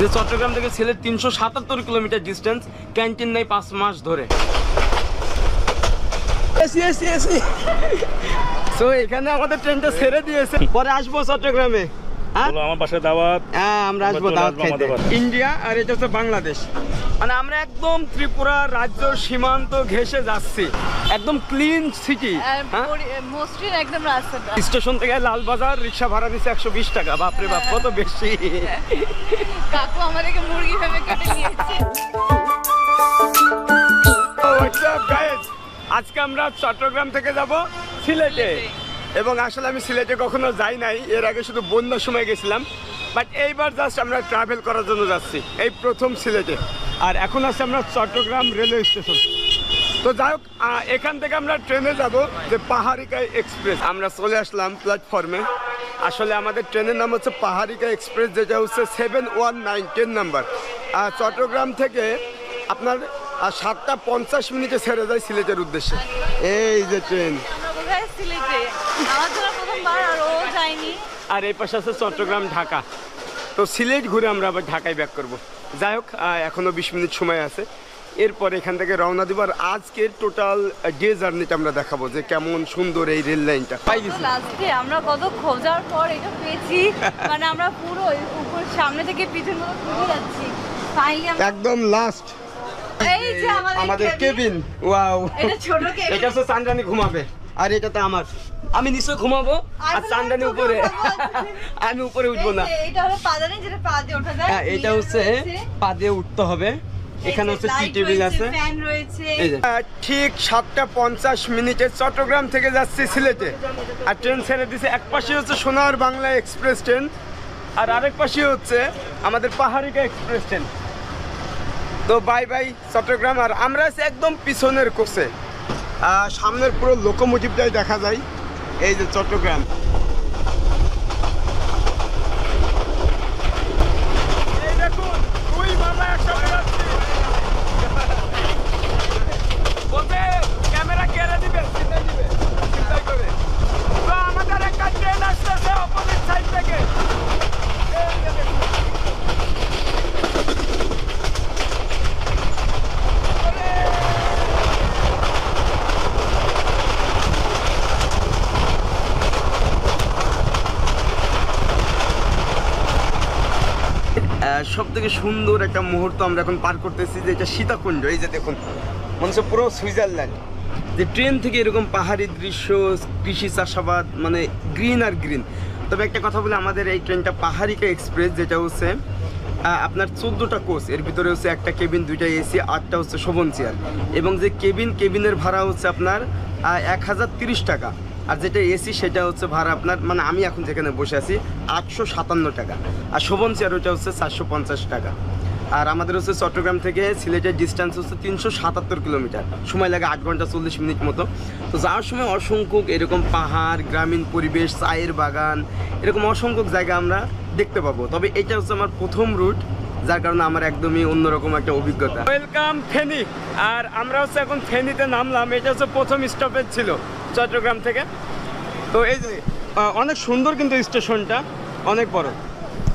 যে চট্টগ্রাম থেকে সিলেট তিনশো সাতাত্তর কিলোমিটার ডিস্টেন্স ক্যান্টিন নেই পাঁচ মাস ধরে। AC AC AC. তো এখানে আমাদের ট্রেনটা ছেড়ে দিয়েছে। পরে আসব চট্টগ্রামে। আমার বাসায় দাওয়াত হ্যাঁ আমরা আসব দাওয়াত খাইতে। ইন্ডিয়া আর এটা হচ্ছে বাংলাদেশ। মানে আমরা একদম ত্রিপুরা রাজ্য সীমান্ত ঘেসে যাচ্ছি। একদম ক্লিন সিটি হ্যাঁ? মসৃণ একদম রাস্তাটা। স্টেশন থেকে লালবাজার রিক্সা ভাড়া নিচ্ছে একশো বিশ টাকা। বাপরে বাপ কত বেশি। কাকু আমাদেরকে মুরগি ভেবে কেটে নিয়েছে। What's up, guys? আজকে আমরা চট্টগ্রাম থেকে যাব সিলেটে। এবং আসলে আমি সিলেটে কখনো যাই নাই। এর আগে শুধু বন্যার সময় গেছিলাম। বাট এইবার জাস্ট আমরা ট্রাভেল করার জন্য যাচ্ছি। এই প্রথম সিলেটে। আর এখন আছে আমরা চট্টগ্রাম রেলওয়ে স্টেশন তো যাই হোক এখান থেকে আমরা ট্রেনে যাব, যে পাহাড়িকা এক্সপ্রেস আমরা চলে আসলাম প্ল্যাটফর্মে আসলে আমাদের ট্রেনের নাম হচ্ছে পাহাড়িকা এক্সপ্রেস যেটা হচ্ছে seven one nine ten number আর চট্টগ্রাম থেকে আপনার সাতটা পঞ্চাশ মিনিটে ছেড়ে যায় সিলেটের উদ্দেশ্যে। এই যে ট্রেন আমরা সিলেটে আমার জন্য প্রথমবার আর ও যায়নি। আর এই পাশে আছে চট্টগ্রাম ঢাকা। তো সিলেট ঘুরে আমরা আবার ঢাকায় ব্যাক করব। যাই হোক এখনও বিশ মিনিট সময় আছে। এরপর এখান থেকে রওনা দিব আর আজকের টোটাল ডে জার্নিটা আমরা দেখাবো যে কেমন সুন্দর এই রেল লাইনটা পাই গেছি। লাস্টে আমরা কত খোঁজার পর এটা পেয়েছি। মানে আমরা পুরো উপর সামনে থেকে পিছন মতো খুঁজে যাচ্ছি। ফাইনালি একদম লাস্ট এই যে আমাদের কেবিন ওয়াও এটা ছোট কেবিন এটা হচ্ছে চান্দানি ঘুমাবে। আর এটাতে আমার। আমি নিচে ঘুমাবো আর চান্দানি উপরে। আমি উপরে উঠবো না। এটা হলো পাদানি যেটা পা দিয়ে ওঠা যায়? হ্যাঁ এটা হচ্ছে পা দিয়ে উঠতে হবে। এখানে হচ্ছে টি টেবিল আছে। ঠিক সাতটা পঞ্চাশ মিনিটে চট্টগ্রাম থেকে যাচ্ছি সিলেটে। আর ট্রেন ছেড়ে দিছে। এক পাশে হচ্ছে সোনার বাংলা এক্সপ্রেস ট্রেন আর আরেক পাশে হচ্ছে আমাদের পাহাড়িকা এক্সপ্রেস ট্রেন। তো বাই বাই চট্টগ্রাম। আর আমরা একদম পিছনের কোষে সামনের পুরো লোকোমোটিভটাই দেখা যায়। এই যে চট্টগ্রাম এই দেখুন দুই মামা একসাথে যাচ্ছি বলতে ক্যামেরা কেড়ে দিবে চিন্তাই দিবে চিন্তাই করে তো আমাদের একটা ট্রেন আসতেছে অপোজিট সাইড থেকে এই যে দেখুন। সব থেকে সুন্দর একটা মুহূর্ত আমরা এখন পার করতেছি, যে এটা সীতাকুণ্ড। এই যে দেখুন, মনে পুরো সুইজারল্যান্ড। যে ট্রেন থেকে এরকম পাহাড়ি দৃশ্য, কৃষি চাষাবাদ মানে গ্রিন আর গ্রিন। তবে একটা কথা বলে, আমাদের এই ট্রেনটা পাহাড়িকা এক্সপ্রেস, যেটা হচ্ছে আপনার চোদ্দোটা কোচ, এর ভিতরে হচ্ছে একটা কেবিন, দুইটা এসি আটটা হচ্ছে শোভন চেয়ার। এবং যে কেবিন, কেবিনের ভাড়া হচ্ছে আপনার এক হাজার তিরিশ টাকা। আর যেটা এসি সেটা হচ্ছে ভাড়া আপনার মানে আমি এখন যেখানে বসে আছি, আটশো সাতান্ন টাকা। আর শোভন চেয়ার ওটা হচ্ছে চারশো পঞ্চাশ টাকা। আর আমাদের হচ্ছে চট্টগ্রাম থেকে সিলেটের ডিস্টেন্স হচ্ছে তিনশো সাতাত্তর কিলোমিটার। সময় লাগে আট ঘণ্টা চল্লিশ মিনিট মতো। তো যাওয়ার সময় অসংখ্য এরকম পাহাড়, গ্রামীণ পরিবেশ, চায়ের বাগান, এরকম অসংখ্য জায়গা আমরা দেখতে পাবো। তবে এটা হচ্ছে আমার প্রথম রুট যার কারণে আমার একদমই অন্যরকম একটা অভিজ্ঞতা। ওয়েলকাম ফেনি আর আমরা হচ্ছে এখন ফেনিতে নামলাম, এটা হচ্ছে প্রথম স্টপেজ ছিল। চট্টগ্রাম থেকে। তো এই যে অনেক সুন্দর কিন্তু স্টেশনটা, অনেক বড়।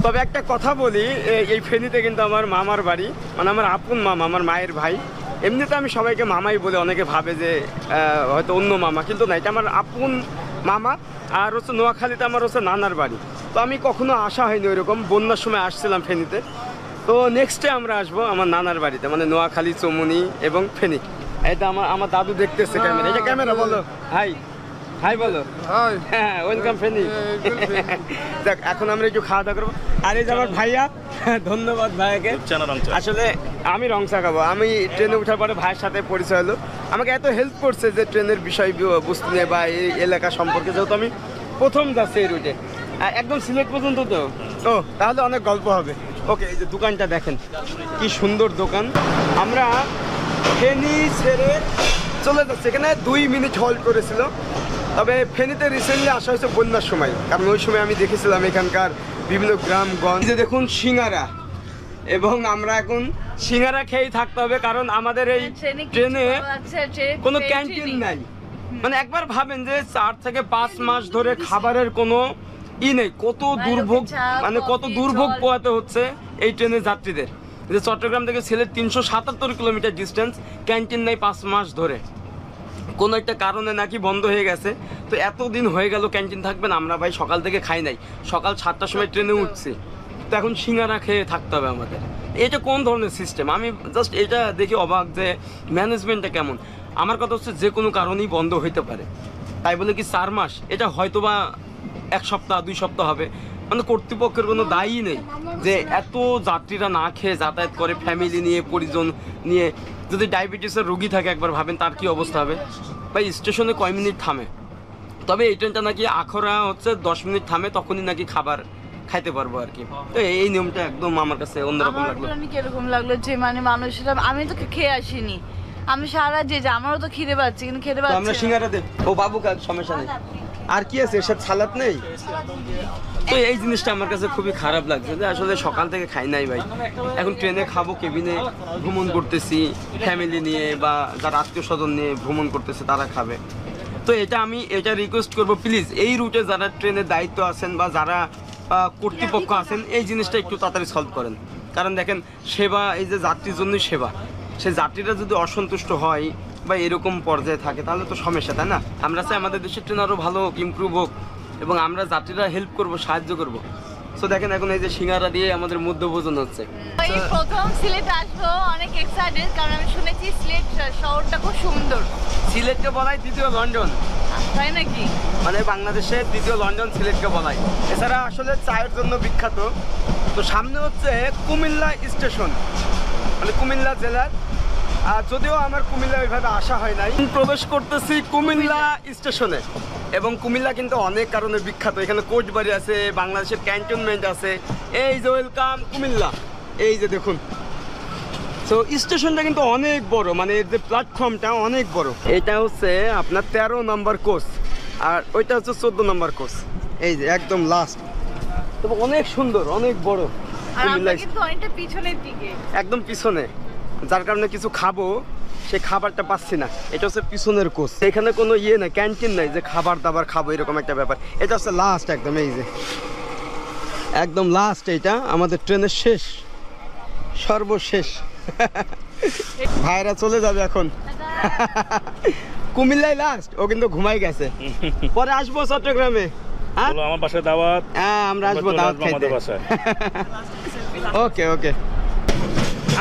তবে একটা কথা বলি এই ফেনীতে কিন্তু আমার মামার বাড়ি মানে আমার আপন মামা, আমার মায়ের ভাই। এমনিতে আমি সবাইকে মামাই বলে অনেকে ভাবে যে হয়তো অন্য মামা, কিন্তু না, এটা আমার আপন মামা, আর হচ্ছে নোয়াখালীতে আমার হচ্ছে নানার বাড়ি। তো আমি কখনো আসা হয়নি ওইরকম, বন্যার সময় আসছিলাম ফেনীতে। তো নেক্সটে আমরা আসব আমার নানার বাড়িতে মানে নোয়াখালী, চমুনি এবং ফেনী। এটা আমার আমার দাদু দেখতেছে ক্যামেরা এটা ক্যামেরা বলো। হাই। হাই বলো। হাই। হ্যাঁ ওয়েলকাম ফেনি দেখ এখন আমরা একটু খাওয়া দাওয়া করব। আর এই যে আমার ভাইয়া ধন্যবাদ ভাইয়াকে। আসলে আমি রং চা খাব আমি ট্রেনে ওঠার পরে ভাইয়ের সাথে পরিচয় হলো। আমাকে এত হেল্প করছে যে ট্রেনের বিষয় বুঝতে নিয়ে বা এই এলাকা সম্পর্কে। যেহেতু আমি প্রথম যাচ্ছি এই রুটে একদম সিলেট পর্যন্ত তো। ও তাহলে অনেক গল্প হবে। ওকে এই যে দোকানটা দেখেন। কি সুন্দর দোকান। আমরা ফেনি ছেড়ে চলে যাচ্ছে। এখানে দুই মিনিট হল্ড করেছিল। তবে ফেনীতে রিসেন্টলি আসা হয়েছে বন্যার সময়। কারণ ওই সময় আমি দেখেছিলাম এখানকার বিভিন্ন গ্রামগঞ্জ দেখুন সিঙ্গারা। এবং আমরা এখন সিঙ্গারা খেয়েই থাকতে হবে কারণ আমাদের এই ট্রেনে কি ট্রেনে কোনো ক্যান্টিন নাই। মানে একবার ভাবেন যে চার থেকে পাঁচ মাস ধরে খাবারের কোনো ই নেই। কত দুর্ভোগ মানে কত দুর্ভোগ। পোয়াতে হচ্ছে এই ট্রেনের যাত্রীদের। যে চট্টগ্রাম থেকে সিলেট তিনশো সাতাত্তর কিলোমিটার ডিস্টেন্স ক্যান্টিন নেই পাঁচ মাস ধরে। কোনো একটা কারণে নাকি বন্ধ হয়ে গেছে। তো এতদিন হয়ে গেল ক্যান্টিন থাকবেন আমরা ভাই সকাল থেকে খাই নাই। সকাল সাতটার সময় ট্রেনে উঠছি। তো এখন সিঙ্গারা খেয়ে থাকতে হবে আমাদের। এটা কোন ধরনের সিস্টেম আমি জাস্ট এটা দেখি অবাক যে ম্যানেজমেন্টটা কেমন? আমার কথা হচ্ছে যে কোনো কারণেই বন্ধ হইতে পারে। তাই বলে কি চার মাস? এটা হয়তো বা এক সপ্তাহ দুই সপ্তাহ হবে। মানে কর্তৃপক্ষের কোনো দায়ী নেই যে এত যাত্রীরা না খেয়ে যাতায়াত করে ফ্যামিলি নিয়ে পরিজন নিয়ে। যদি ডায়াবেটিসের রোগী থাকে একবার ভাবেন তার কি অবস্থা হবে? বা স্টেশনে কয় মিনিট থামে? তবে এই ট্রেনটা নাকি আখরা হচ্ছে দশ মিনিট থামে তখনই নাকি খাবার খাইতে পারব আর কি। তো এই নিয়মটা একদম আমার কাছে অন্যরকম লাগল। অনেক এরকম লাগল যে মানে মানুষরা আমি তো খেয়ে আসিনি। আমি সারা যে আমারও তো খিদে পাচ্ছে কিন্তু খেতে তো আমরা। সিঙ্গারা দে ও বাবু কাজ সমস্যা নেই। আর কি আছে? এর সাথে সালাদ নেই? তো এই জিনিসটা আমার কাছে খুবই খারাপ লাগছে যে আসলে সকাল থেকে খাই নাই ভাই। এখন ট্রেনে খাব, কেবিনে ভ্রমণ করতেছি ফ্যামিলি নিয়ে বা যারা আত্মীয় স্বজন নিয়ে ভ্রমণ করতেছে, তারা খাবে। তো এটা আমি, এটা রিকোয়েস্ট করব প্লিজ এই রুটে যারা ট্রেনের দায়িত্ব আছেন বা যারা কর্তৃপক্ষ আছেন, এই জিনিসটা একটু তাড়াতাড়ি সলভ করেন। কারণ দেখেন, সেবা, এই যে যাত্রীর জন্যই সেবা। সে যাত্রীরা যদি অসন্তুষ্ট হয় বা এরকম পর্যায়ে থাকে তাহলে তো সমস্যা তাই না? আমরা চাই আমাদের দেশের ট্রেন আরও ভালো হোক ইমপ্রুভ হোক এবং আমরা যাত্রীরা হেল্প করব সাহায্য করব। সো দেখেন এখন এই যে সিঙ্গারা দিয়ে আমাদের মধ্যভোজন হচ্ছে। প্রথম সিলেট আসব অনেক এক্সাইটেড কারণ আমি শুনেছি সিলেট শহরটা খুব সুন্দর। সিলেটকে বলাই দ্বিতীয় লন্ডন। তাই নাকি? মানে বাংলাদেশের দ্বিতীয় লন্ডন সিলেটকে বলাই। এছাড়া আসলে চায়ের জন্য বিখ্যাত। তো সামনে হচ্ছে কুমিল্লা স্টেশন। মানে কুমিল্লা জেলার যদিও আমার কুমিল্লা ওইভাবে আসা হয় নাই প্রবেশ করতেছি কুমিল্লা স্টেশনে। এবং কুমিল্লা কিন্তু অনেক কারণে বিখ্যাত। এখানে কোচবাড়ি আছে বাংলাদেশের ক্যান্টনমেন্ট আছে। এই যে ওয়েলকাম কুমিল্লা। এই যে দেখুন। তো স্টেশনটা কিন্তু অনেক বড় মানে এর যে প্ল্যাটফর্মটা অনেক বড়। এটা হচ্ছে আপনার তেরো নাম্বার কোচ আর ওইটা হচ্ছে চোদ্দ নম্বর কোচ। এই যে একদম লাস্ট তবে অনেক সুন্দর অনেক বড় কুমিল্লা একদম পিছনে। যার কারণে কিছু খাব সেই খাবারটা পাচ্ছি না। এটা হচ্ছে পিছনের কোচ। এখানে কোনো ইয়ে নাই ক্যান্টিন নাই যে খাবার দাবার খাব এরকম একটা ব্যাপার। এটা হচ্ছে লাস্ট একদম এই যে। একদম লাস্ট এইটা আমাদের ট্রেনের শেষ। সর্বশেষ। ভাইরা চলে যাবে এখন। কুমিল্লাই লাস্ট ও কিন্তু ঘুমাই গেছে। পরে আসব চট্টগ্রামে। হ্যাঁ আমার বাসায় দাওয়াত? হ্যাঁ আমরা আসব দাওয়াত খাইতে। ওকে ওকে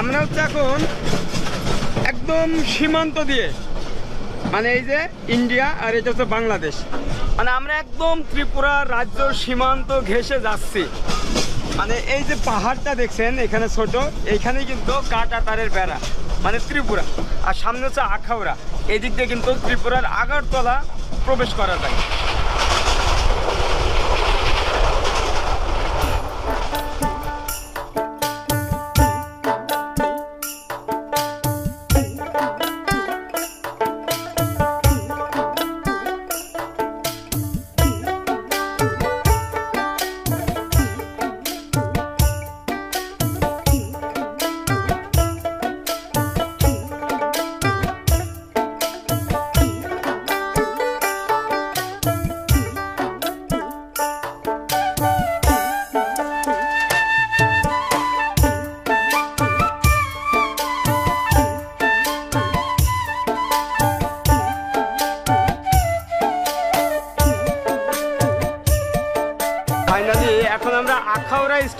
আমরা হচ্ছে এখন একদম সীমান্ত দিয়ে মানে এই যে ইন্ডিয়া আর এটা হচ্ছে বাংলাদেশ। মানে আমরা একদম ত্রিপুরা রাজ্য সীমান্ত ঘেসে যাচ্ছি। মানে এই যে পাহাড়টা দেখছেন, এখানে ছোট এইখানে কিন্তু কাটা তারের বেড়া মানে ত্রিপুরা। আর সামনে হচ্ছে আখাউড়া এই দিক দিয়ে কিন্তু ত্রিপুরার আগরতলা প্রবেশ করা যায়।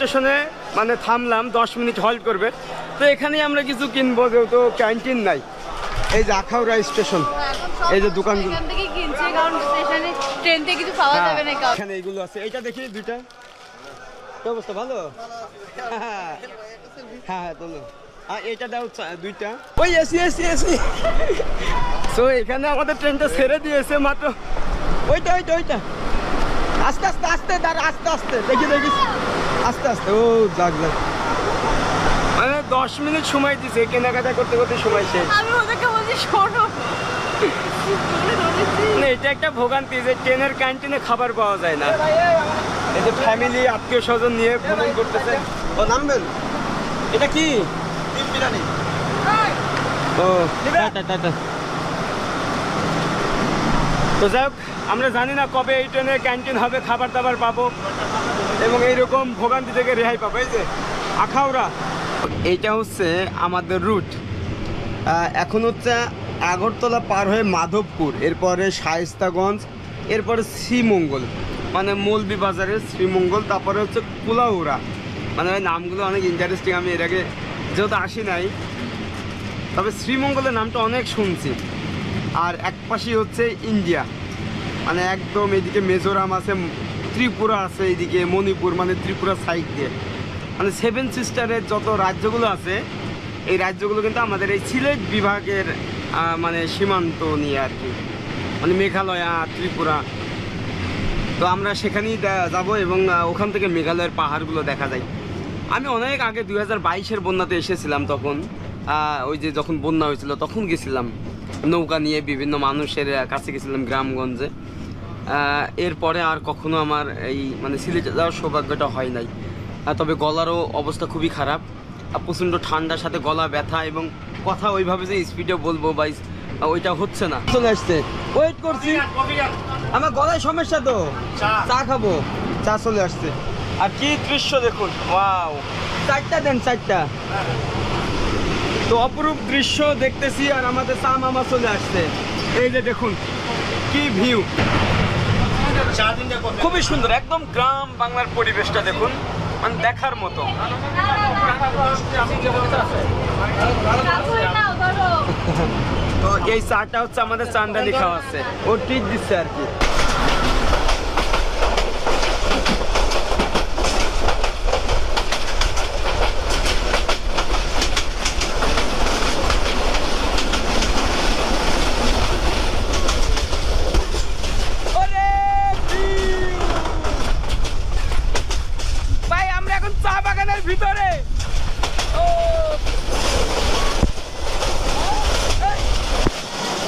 স্টেশনে মানে থামলাম দশ মিনিট হল্ট করবে। তো এখানেই আমরা কিছু কিনবো যেহেতু ক্যান্টিন নাই। এই যে আখাউড়া স্টেশন এই যে দোকানগুলো। এখান কারণ এখানে এইগুলো আছে। এইটা দেখি দুইটা। কি অবস্থা ভালো? হ্যাঁ হ্যাঁ তোলো। আর এটা দাও দুইটা। ওই এসি এসি এসি তো এখানে আমাদের ট্রেনটা ছেড়ে দিয়েছে মাত্র। ওইটা ওইটা ওইটা। আস্তে আস্তে আস্তে দাঁড়া আস্তে আস্তে। দেখি দেখি। আস্তে আস্তে ও যাক যাক। মানে দশ মিনিট সময় দিছে কেনাকাটা করতে করতে সময় শেষ। আমি ওদেরকে বলছি শোনো। মানে এটা একটা ভোগান্তি যে ট্রেনের ক্যান্টিনে খাবার পাওয়া যায় না। এই যে ফ্যামিলি আত্মীয় স্বজন নিয়ে ভ্রমণ করতেছে। ও নামবেন? এটা কি? ডিম বিরিয়ানি। ও টা, টা, টা। তো যাই হোক, আমরা জানি না কবে এই ট্রেনে ক্যান্টিন হবে, খাবার দাবার পাবো এবং এইরকম ভোগান্তি থেকে রেহাই পাবো। এই যে, আখাউড়া। এইটা হচ্ছে আমাদের রুট এখন হচ্ছে আগরতলা পার হয়ে মাধবপুর, এরপরে শায়েস্তাগঞ্জ, এরপরে শ্রীমঙ্গল মানে মৌলবি বাজারের শ্রীমঙ্গল, তারপরে হচ্ছে কুলাউড়া। মানে নামগুলো অনেক ইন্টারেস্টিং আমি এর আগে যেহেতু আসি নাই, তবে শ্রীমঙ্গলের নামটা অনেক শুনছি। আর এক পাশেই হচ্ছে ইন্ডিয়া। মানে একদম এদিকে মিজোরাম আছে, ত্রিপুরা আছে এইদিকে মণিপুর মানে ত্রিপুরা সাইড দিয়ে। মানে সেভেন সিস্টারের যত রাজ্যগুলো আছে, এই রাজ্যগুলো কিন্তু আমাদের এই সিলেট বিভাগের মানে সীমান্ত নিয়ে আর কি। মানে মেঘালয়া, ত্রিপুরা। তো আমরা সেখানেই যাব এবং ওখান থেকে মেঘালয়ের পাহাড়গুলো দেখা যায়। আমি অনেক আগে দুই হাজার বাইশের বন্যাতে এসেছিলাম তখন। ওই যে যখন বন্যা হয়েছিল, তখন গেছিলাম। নৌকা নিয়ে বিভিন্ন মানুষের কাছে গেছিলাম গ্রামগঞ্জে। এরপরে আর কখনো আমার এই মানে সিলেটে যাওয়ার সৌভাগ্যটা হয় নাই। তবে গলারও অবস্থা খুবই খারাপ। আর প্রচণ্ড ঠান্ডার সাথে গলা ব্যথা এবং কথা ওইভাবে যে স্পিডে বলব বা ওইটা হচ্ছে না। চলে আসছে। ওয়েট করছি। আমার গলায় সমস্যা তো। চা। চা খাব। চা চলে আসছে। আর কি দৃশ্য দেখুন। ওয়াও চারটা দেন চারটা। তো অপরূপ দৃশ্য দেখতেছি আর আমাদের চা মামা চলে আসছে। এই যে দেখুন, কি ভিউ খুবই সুন্দর, একদম গ্রাম বাংলার পরিবেশটা দেখুন মানে দেখার মতো। তো এই চাটা হচ্ছে আমাদের চান্দানি আছে। ও ট্রিট দিচ্ছে আর কি ওরে view! ভাই আমরা এখন চা বাগানের ভিতরে ও এই!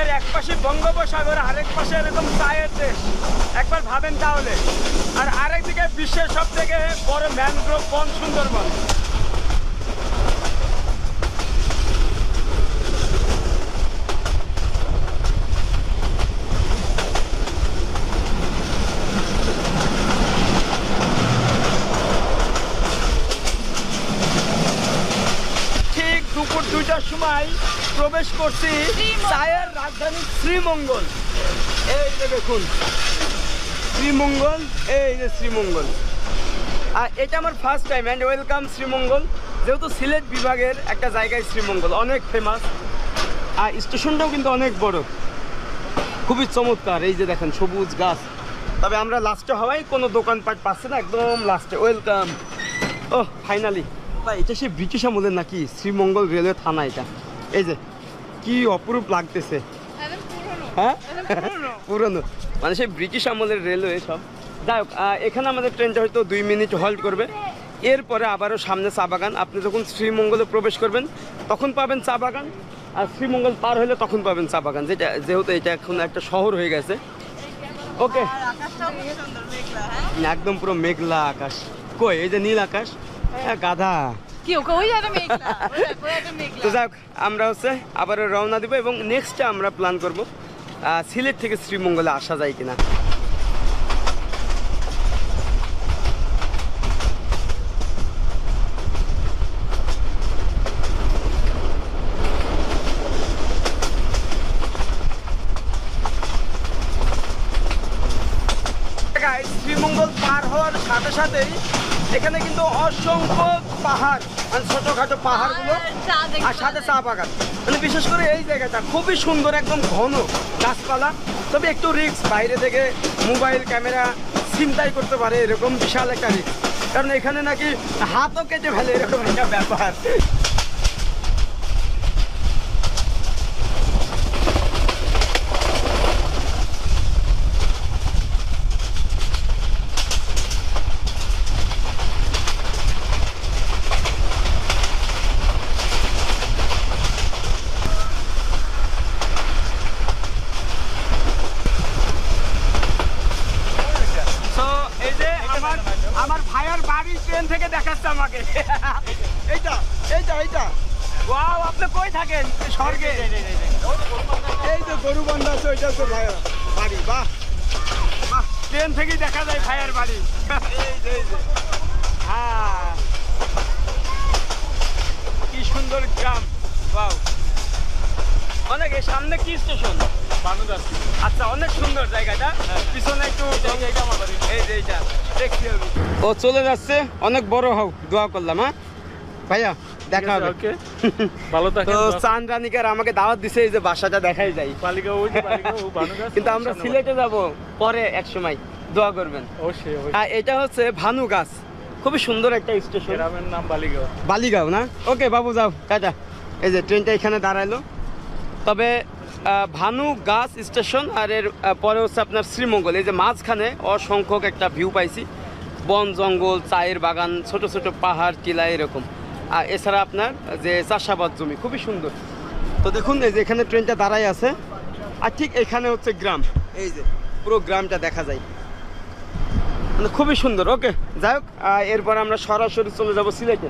এর এক পাশে বঙ্গোপসাগর আরেক পাশে এরকম চায়ের দেশ একবার ভাবেন তাহলে আর আরেকদিকে বিশ্বের সব থেকে বড় ম্যানগ্রোভ বন সুন্দরবন ঠিক দুপুর দুইটার সময় প্রবেশ করছি। চায়ের রাজধানী শ্রীমঙ্গল। এই যে দেখুন, শ্রীমঙ্গল, এই যে শ্রীমঙ্গল। আর এটা আমার first time and welcome Sreemangal. যেহেতু সিলেট বিভাগের একটা জায়গায় শ্রীমঙ্গল, অনেক ফেমাস আর স্টেশনটাও কিন্তু অনেক বড়। খুবই চমৎকার, এই যে দেখেন সবুজ গাছ। তবে আমরা লাস্টে হওয়াই কোনো দোকানপাট পাচ্ছি না, একদম লাস্টে ওয়েলকাম ও ফাইনালি এটা সে ব্রিটিশ আমলের নাকি শ্রীমঙ্গল রেলওয়ে থানা এটা? এই যে, কি অপরূপ লাগতেছে। হ্যাঁ? পুরনো। মানে সেই ব্রিটিশ আমলের রেলওয়ে সব। যাই হোক এখানে আমাদের ট্রেনটা হয়তো দুই মিনিট হল্ট করবে। এরপরে আবারও সামনে চা বাগান। আপনি যখন শ্রীমঙ্গলে প্রবেশ করবেন তখন পাবেন চা বাগান। আর শ্রীমঙ্গল পার হলে তখন পাবেন চা বাগান। যেটা যেহেতু এটা এখন একটা শহর হয়ে গেছে। ওকে। হ্যাঁ? একদম পুরো মেঘলা আকাশ। কই এই যে নীল আকাশ? হ্যাঁ গাধা। তো যাক আমরা হচ্ছে আবারও রওনা দিব এবং নেক্সটটা আমরা প্ল্যান করব। সিলেট থেকে শ্রীমঙ্গলে আসা যায় কিনা? শ্রীমঙ্গল পার হওয়ার সাথে সাথেই এখানে কিন্তু অসংখ্য পাহাড় মানে ছোটখাটো পাহাড়গুলো আর আর সাথে চা বাগান। এই জায়গাটা খুবই সুন্দর, একদম ঘন গাছপালা। তবে একটু রিক্স বাইরে থেকে মোবাইল ক্যামেরা ছিনতাই করতে পারে, এরকম বিশাল একটা রিক্স কারণ এখানে নাকি হাতও কেটে ফেলে, এরকম একটা ব্যাপার। আমার ভাইয়ার বাড়ির ট্রেন থেকে দেখাচ্ছে আমাকে। এইটা এইটা এইটা। ওয়াও আপনি কই থাকেন? স্বর্গে। এই তো গরু বন্ধ আছে ওইটা তো ভাইয়া বাড়ি বাহ। ট্রেন থেকেই দেখা যায় ভাইয়ার বাড়ি। হ্যাঁ। কি সুন্দর গ্রাম বাউ অনেক সামনে কি স্টেশন? আচ্ছা অনেক সুন্দর জায়গাটা। পিছনে একটু এই যে এইটা দেখছি ও চলে যাচ্ছে। অনেক বড় হোক দোয়া করলাম হ্যাঁ? ভাইয়া দেখা হবে। ওকে। ভালো তো চান রানিকার আমাকে দাওয়াত দিছে এই যে বাসাটা দেখাই যায় বালিকা ওই যে ও কিন্তু আমরা সিলেটে যাব পরে এক সময় দোয়া করবেন। হ্যাঁ এটা হচ্ছে ভানু গাছ। খুবই সুন্দর একটা স্টেশন। গ্রামের নাম বালিগাঁও বালিগাঁও না? ওকে বাবু যাও। টাটা। এই যে ট্রেনটা এখানে দাঁড়াল তবে ভানু গাছ স্টেশন আর এর পরে হচ্ছে আপনার শ্রীমঙ্গল। এই যে মাঝখানে অসংখ্যক একটা ভিউ পাইছি। বন, জঙ্গল, চায়ের বাগান, ছোট ছোট পাহাড়, টিলা, এরকম। আর এছাড়া আপনার যে চাষাবাদ জমি, খুবই সুন্দর। তো দেখুন, এই যে এখানে ট্রেনটা দাঁড়াই আছে। আর ঠিক এখানে হচ্ছে গ্রাম। এই যে, পুরো গ্রামটা দেখা যায়। মানে খুবই সুন্দর, ওকে? যাই হোক এরপর আমরা সরাসরি চলে যাব সিলেটে।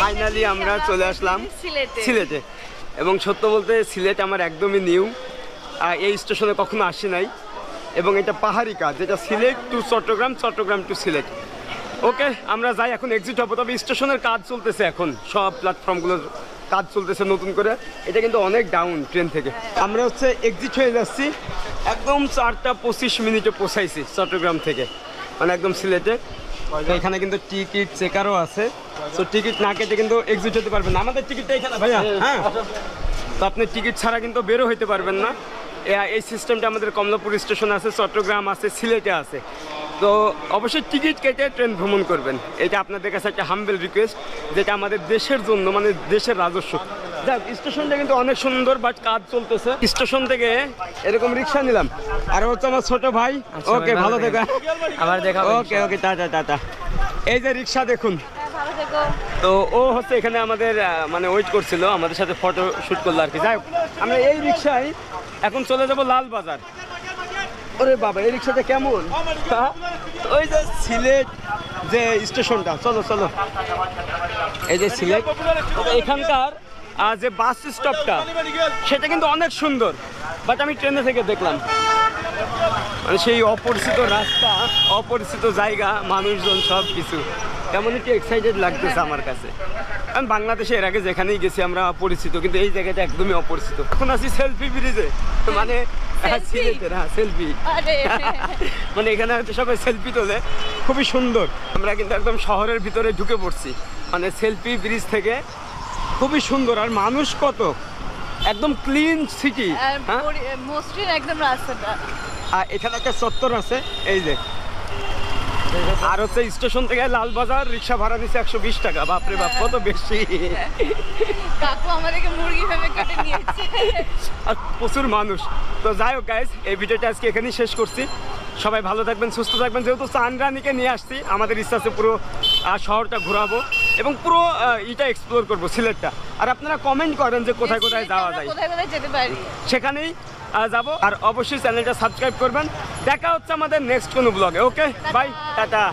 ফাইনালি আমরা চলে আসলাম সিলেটে। সিলেটে। এবং সত্য বলতে সিলেট আমার একদমই নিউ এই স্টেশনে কখনো আসি নাই। এবং এটা পাহাড়ি কাজ যেটা Sylhet to Chattogram Chattogram to Sylhet. Okay আমরা যাই এখন এক্সিট হব। তবে স্টেশনের কাজ চলতেছে এখন। সব প্ল্যাটফর্মগুলোর কাজ চলতেছে নতুন করে। এটা কিন্তু অনেক ডাউন ট্রেন থেকে। আমরা হচ্ছে এক্সিট হয়ে যাচ্ছি। একদম চারটা পঁচিশ মিনিটে পৌঁছাইছি চট্টগ্রাম থেকে। মানে একদম সিলেটে। এখানে কিন্তু টিকিট চেকারও আছে। তো টিকিট না কেটে কিন্তু এক্সিট হতে পারবেন না। আমাদের টিকিটটা এখানে ভাইয়া হ্যাঁ। তো আপনি টিকিট ছাড়া কিন্তু বেরো হইতে পারবেন না। এই সিস্টেমটা আমাদের কমলাপুর স্টেশন আছে চট্টগ্রাম আছে সিলেটে আছে। তো অবশ্যই টিকিট কেটে ট্রেন ভ্রমণ করবেন। এটা আপনাদের কাছে একটা হাম্বেল রিকোয়েস্ট যেটা আমাদের দেশের জন্য মানে দেশের রাজস্ব। যাক স্টেশনটা কিন্তু অনেক সুন্দর বাট কাজ চলতেছে। স্টেশন থেকে এরকম রিক্সা নিলাম। আর হচ্ছে আমার ছোট ভাই। ওকে ভালো থেকো আবার দেখা ওকে ওকে টাটা টাটা। এই যে রিক্সা দেখুন। হ্যাঁ, তো ও হচ্ছে এখানে আমাদের মানে ওয়েট করছিল আমাদের সাথে ফটো শুট করল আর কি। যাই হোক, আমরা এই রিক্সায় এখন চলে যাব লাল বাজার। ওরে বাবা এই রিক্সাটা কেমন? হ্যাঁ? ওই যে সিলেট যে স্টেশনটা চলো চলো। এই যে সিলেট এখানকার যে বাস স্টপটা সেটা কিন্তু অনেক সুন্দর বাট আমি ট্রেনে থেকে দেখলাম। মানে সেই অপরিচিত রাস্তা অপরিচিত জায়গা মানুষজন সব কিছু কেমন একটু এক্সাইটেড লাগতেছে আমার কাছে। কারণ বাংলাদেশে এর আগে যেখানেই গেছি আমরা পরিচিত কিন্তু এই জায়গাটা একদমই অপরিচিত। এখন আছি সেলফি ব্রিজে মানে হ্যাঁ সেলফি মানে এখানে হয়তো সবাই সেলফি তোলে। খুবই সুন্দর। আমরা কিন্তু একদম শহরের ভিতরে ঢুকে পড়ছি। মানে সেলফি ব্রিজ থেকে খুবই সুন্দর। আর মানুষ কত? একদম ক্লিন সিটি হ্যাঁ? মসৃণ একদম রাস্তাটা। আর এখানে একটা চত্বর আছে এই যে। আর হচ্ছে স্টেশন থেকে লালবাজার রিক্সা ভাড়া নিচ্ছে একশো বিশ টাকা। বাপরে বাপ কত বেশি। কাকু আমাদেরকে মুরগি ভেবে কেটে নিয়েছে। আর প্রচুর মানুষ। তো যাই হোক গাইজ এই ভিডিওটা আজকে এখানেই শেষ করছি। সবাই ভালো থাকবেন সুস্থ থাকবেন। যেহেতু চানরানিকে নিয়ে আসছি আমাদের ইচ্ছা আছে পুরো শহরটা ঘোরাবো এবং পুরো এটা ইটা এক্সপ্লোর করব সিলেটটা। আর আপনারা কমেন্ট করেন যে কোথায় কোথায় যাওয়া যায়। কোথায় কোথায় যেতে পারি। সেখানেই যাব। আর অবশ্যই চ্যানেলটা সাবস্ক্রাইব করবেন। দেখা হচ্ছে আমাদের নেক্সট কোনো ব্লগে ওকে বাই টাটা।